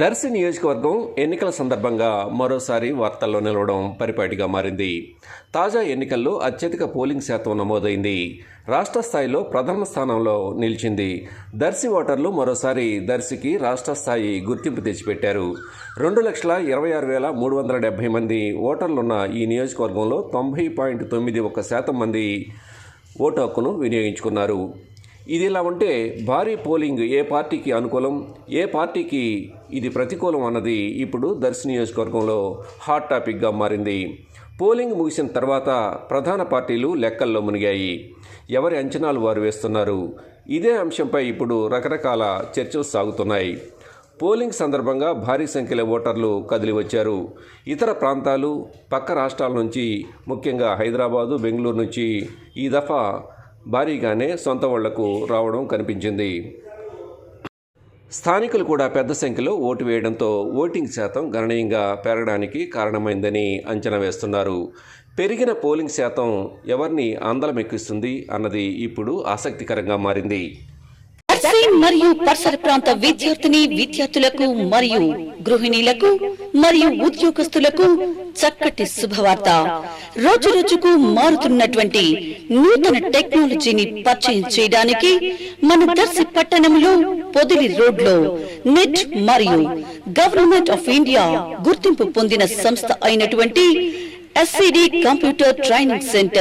దర్శి నియోజకవర్గం ఎన్నికల సందర్భంగా మరోసారి వార్తల్లో నిలవడం పరిపాటిగా మారింది. తాజా ఎన్నికల్లో అత్యధిక పోలింగ్ శాతం నమోదైంది. రాష్ట్ర స్థాయిలో ప్రథమ స్థానంలో నిలిచింది. దర్శి ఓటర్లు మరోసారి దర్శికి రాష్ట్ర స్థాయి గుర్తింపు తెచ్చిపెట్టారు. రెండు లక్షల ఇరవై ఆరు వేల మూడు వందల డెబ్బై మంది ఓటర్లున్న ఈ నియోజకవర్గంలో తొంభై పాయింట్ తొమ్మిది ఒక శాతం మంది ఓటు హక్కును వినియోగించుకున్నారు. ఇది ఇలా ఉంటే భారీ పోలింగ్ ఏ పార్టీకి అనుకూలం ఏ పార్టీకి ఇది ప్రతికూలం అన్నది ఇప్పుడు దర్శి నియోజకవర్గంలో హాట్ టాపిక్గా మారింది. పోలింగ్ ముగిసిన తర్వాత ప్రధాన పార్టీలు లెక్కల్లో మునిగాయి. ఎవరి అంచనాలు వారు వేస్తున్నారు? ఇదే అంశంపై ఇప్పుడు రకరకాల చర్చలు సాగుతున్నాయి. పోలింగ్ సందర్భంగా భారీ సంఖ్యలో ఓటర్లు కదిలి వచ్చారు ఇతర ప్రాంతాలు పక్క రాష్ట్రాల నుంచి ముఖ్యంగా హైదరాబాదు బెంగళూరు నుంచి ఈ దఫా భారీగానే సొంత వాళ్ళకు రావడం కనిపించింది. స్థానికులు కూడా పెద్ద సంఖ్యలో ఓటు వేయడంతో ఓటింగ్ శాతం గణనీయంగా పెరగడానికి కారణమైందని అంచనా వేస్తున్నారు. పెరిగిన పోలింగ్ శాతం ఎవరిని ఆందోళనెక్కిస్తుంది అన్నది ఇప్పుడు ఆసక్తికరంగా మారింది. మరియు పరిసర ప్రాంత విద్యార్థిని విద్యార్థులకు మరియు గృహిణీలకు మరియు ఉద్యోగస్తులకు చక్కటి శుభవార్త. రోజు రోజుకు మారుతున్నటువంటి నూతన టెక్నాలజీని పరిచయం చేయడానికి మన దర్శి పట్టణంలో పొదిలి రోడ్లో నెట్ మరియు గవర్నమెంట్ ఆఫ్ ఇండియా గుర్తింపు పొందిన సంస్థ అయినటువంటి ఎస్సిడి కంప్యూటర్ ట్రైనింగ్ సెంటర్.